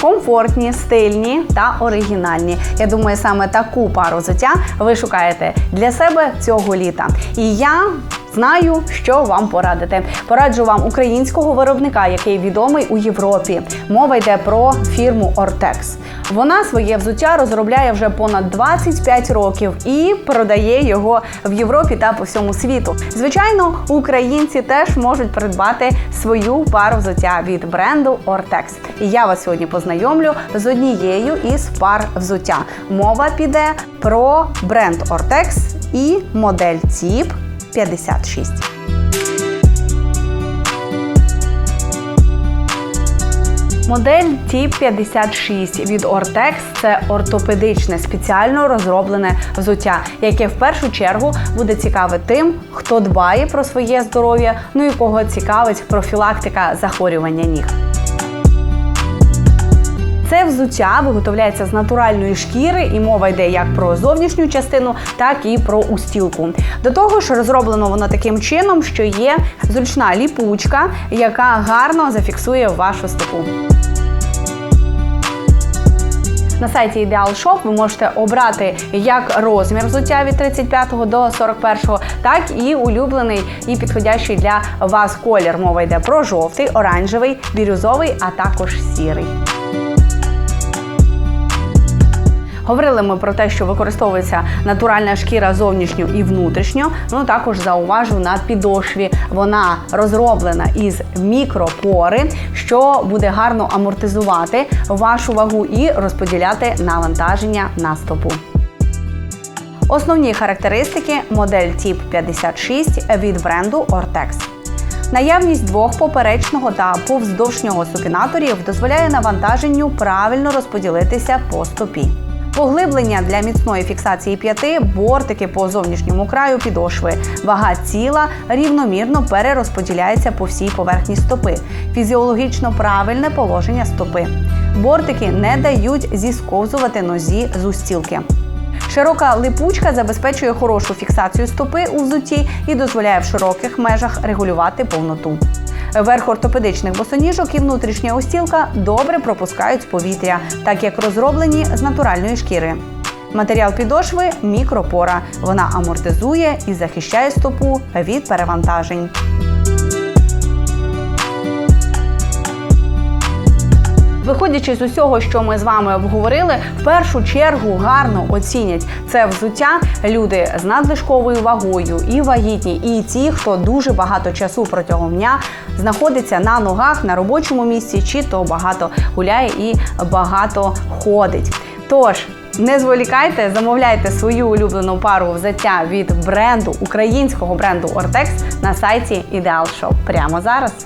комфортні, стильні та оригінальні. Я думаю, саме таку пару взуття ви шукаєте для себе цього літа. І я. Знаю, що вам порадити. Пораджу вам українського виробника, який відомий у Європі. Мова йде про фірму Ortex. Вона своє взуття розробляє вже понад 25 років і продає його в Європі та по всьому світу. Звичайно, українці теж можуть придбати свою пару взуття від бренду Ortex. І я вас сьогодні познайомлю з однією із пар взуття. Мова піде про бренд Ortex і модель Тіп 56. Модель T56 від Ortex – це ортопедичне спеціально розроблене взуття, яке в першу чергу буде цікаве тим, хто дбає про своє здоров'я, ну і кого цікавить профілактика захворювання ніг. Це взуття виготовляється з натуральної шкіри, і мова йде як про зовнішню частину, так і про устілку. До того ж, розроблено воно таким чином, що є зручна ліпучка, яка гарно зафіксує вашу стопу. На сайті Ideal Shop ви можете обрати як розмір взуття від 35 до 41, так і улюблений і підходящий для вас колір. Мова йде про жовтий, оранжевий, бірюзовий, а також сірий. Говорили ми про те, що використовується натуральна шкіра зовнішньо і внутрішньо. Ну також зауважу на підошві. Вона розроблена із мікропори, що буде гарно амортизувати вашу вагу і розподіляти навантаження на стопу. Основні характеристики модель Тіп 56 від бренду Ortex. Наявність двох поперечного та повздовжнього супінаторів дозволяє навантаженню правильно розподілитися по стопі. Поглиблення для міцної фіксації п'яти, бортики по зовнішньому краю підошви. Вага тіла рівномірно перерозподіляється по всій поверхні стопи. Фізіологічно правильне положення стопи. Бортики не дають зісковзувати нозі з устілки. Широка липучка забезпечує хорошу фіксацію стопи у взутті і дозволяє в широких межах регулювати повноту. Верх ортопедичних босоніжок і внутрішня устілка добре пропускають повітря, так як розроблені з натуральної шкіри. Матеріал підошви мікропора. Вона амортизує і захищає стопу від перевантажень. Виходячи з усього, що ми з вами обговорили, в першу чергу гарно оцінять це взуття люди з надлишковою вагою, і вагітні, і ті, хто дуже багато часу протягом дня знаходиться на ногах на робочому місці, чи то багато гуляє і багато ходить. Тож. Не зволікайте, замовляйте свою улюблену пару взуття від бренду українського бренду Ortex на сайті Ideal Shop прямо зараз.